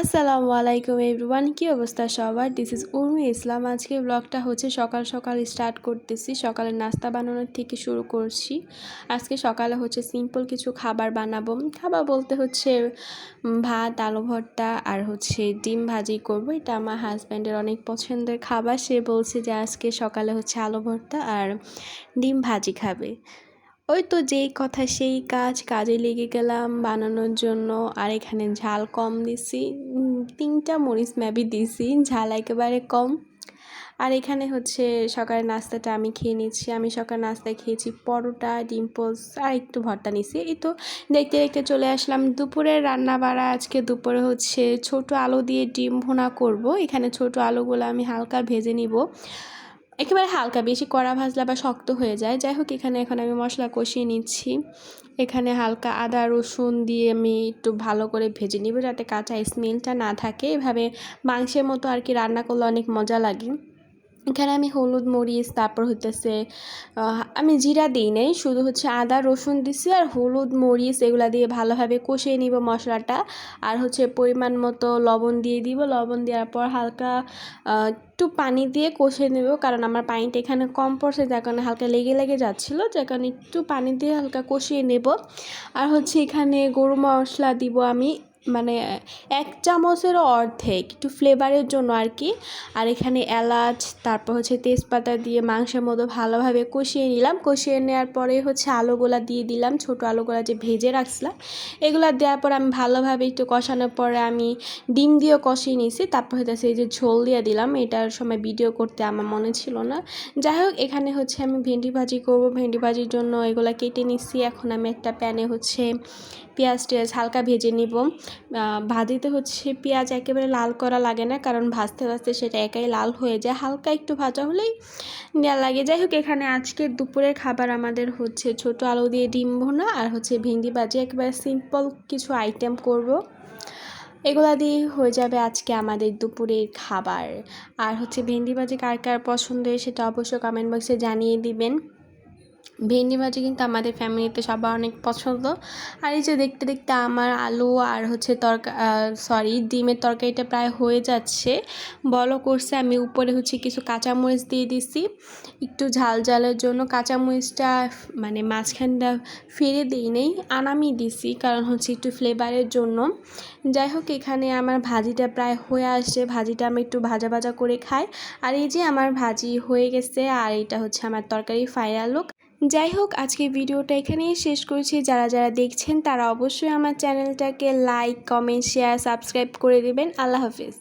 আসসালামু আলাইকুম এভরিওয়ান, কী অবস্থা সবার? দিস ইজ উর্মি ইসলাম আজকে ব্লগটা হচ্ছে সকাল সকাল স্টার্ট করতেছি সকালে নাস্তা বানানোর থেকে শুরু করছি। আজকে সকালে হচ্ছে সিম্পল কিছু খাবার বানাবো। খাবার বলতে হচ্ছে ভাত, আলু ভর্তা আর হচ্ছে ডিম ভাজি করব। এটা আমার হাজব্যান্ডের অনেক পছন্দের খাবার। সে বলছে যে আজকে সকালে হচ্ছে আলু ভর্তা আর ডিম ভাজি খাবে। ওই তো যেই কথা, সেই কাজ কাজে লেগে গেলাম বানানোর জন্য। আর এখানে ঝাল কম দিছি। তিনটা মরিচ ম্যাবি দিছি, ঝাল একেবারে কম। আর এখানে হচ্ছে সকালের নাস্তাটা আমি খেয়ে নিচ্ছি। আমি সকাল নাস্তায় খেয়েছি পরোটা, ডিম পোস্ট আর একটু ভর্তা নিছি। এই তো দেখতে দেখতে চলে আসলাম দুপুরের রান্না বাড়া আজকে দুপুরে হচ্ছে ছোট আলু দিয়ে ডিম ভুনা করব। এখানে ছোট আলুগুলো আমি হালকা ভেজে নিব। একেবারে হালকা, বেশি কড়া ভাজলা বা শক্ত হয়ে যায়। যাই হোক, এখানে এখন আমি মশলা কষিয়ে নিচ্ছি। এখানে হালকা আদা, রসুন দিয়ে আমি একটু ভালো করে ভেজে নিব যাতে কাঁচা স্মেলটা না থাকে। এভাবে মাংসের মতো আর কি রান্না করলে অনেক মজা লাগে। এখানে আমি হলুদ মরিচ, তারপর হইতেছে আমি জিরা দিই নেই, শুধু হচ্ছে আদা, রসুন দিছি আর হলুদ মরিচ এগুলো দিয়ে ভালোভাবে কষিয়ে নিব মশলাটা আর হচ্ছে পরিমাণ মতো লবণ দিয়ে দিব। লবণ দেওয়ার পর হালকা একটু পানি দিয়ে কষিয়ে নেব কারণ আমার পানিটা এখানে কম পড়ছে, যার কারণে হালকা লেগে লেগে যাচ্ছিল, যার কারণে একটু পানি দিয়ে হালকা কষিয়ে নেব। আর হচ্ছে এখানে গরু মশলা দিব আমি মানে এক চামচেরও অর্ধেক, একটু ফ্লেভারের জন্য আর কি আর এখানে এলাচ, তারপর হচ্ছে তেজপাতা দিয়ে মাংসের মতো ভালোভাবে কষিয়ে নিলাম। কষিয়ে নেওয়ার পরে হচ্ছে আলুগুলা দিয়ে দিলাম, ছোটো আলুগুলা যে ভেজে রাখছিলাম। এগুলা দেওয়ার পর আমি ভালোভাবে একটু কষানোর পরে আমি ডিম দিয়েও কষিয়ে নিয়েছি। তারপর হচ্ছে এই যে ঝোল দিয়ে দিলাম। এটার সময় ভিডিও করতে আমার মনে ছিল না। যাই হোক এখানে হচ্ছে আমি ভেন্ডি ভাজি করব। ভেন্ডি ভাজির জন্য এগুলা কেটে নিচ্ছি। এখন আমি একটা প্যানে হচ্ছে পেঁয়াজ টেয়াজ হালকা ভেজে নিব। ভাজিতে হচ্ছে, পেঁয়াজ একেবারে লাল করা লাগে না, কারণ ভাজতে ভাজতে সেটা একাই লাল হয়ে যায়। হালকা একটু ভাজা হলেই নেওয়া লাগে। যাই হোক, এখানে আজকের দুপুরের খাবার আমাদের হচ্ছে ছোট আলু দিয়ে ডিম ভোনা আর হচ্ছে ভেন্ডি ভাজি। একেবারে সিম্পল কিছু আইটেম করব। এগুলা দিয়ে হয়ে যাবে আজকে আমাদের দুপুরের খাবার। আর হচ্ছে ভেন্ডি ভাজি কার কার পছন্দ সেটা অবশ্যই কমেন্ট বক্সে জানিয়ে দিবেন। ভেন্ডি ভাজি কিন্তু আমাদের ফ্যামিলিতে সবার অনেক পছন্দ। আর এই যে দেখতে দেখতে আমার আলু আর হচ্ছে তরকা সরি ডিমের তরকারিটা প্রায় হয়ে যাচ্ছে। বলো করছে, আমি উপরে হচ্ছে কিছু কাঁচামরিচ দিয়ে দিছি। একটু ঝাল ঝালের জন্য কাঁচামরিচটা মানে মাঝখানটা ফিরে দিই নেই আনামি দিছি, কারণ হচ্ছে একটু ফ্লেভারের জন্য। যাই হোক, এখানে আমার ভাজিটা প্রায় হয়ে আসছে। ভাজিটা আমি একটু ভাজা ভাজা করে খাই। আর এই যে আমার ভাজি হয়ে গেছে, আর এটা হচ্ছে আমার তরকারি ফাইনাল লুক যাই হোক, আজকে ভিডিওটা এখানেই শেষ করছি। যারা যারা দেখছেন, তারা অবশ্যই আমার চ্যানেলটাকে লাইক কমেন্ট শেয়ার সাবস্ক্রাইব করে দেবেন। আল্লাহ হাফিজ।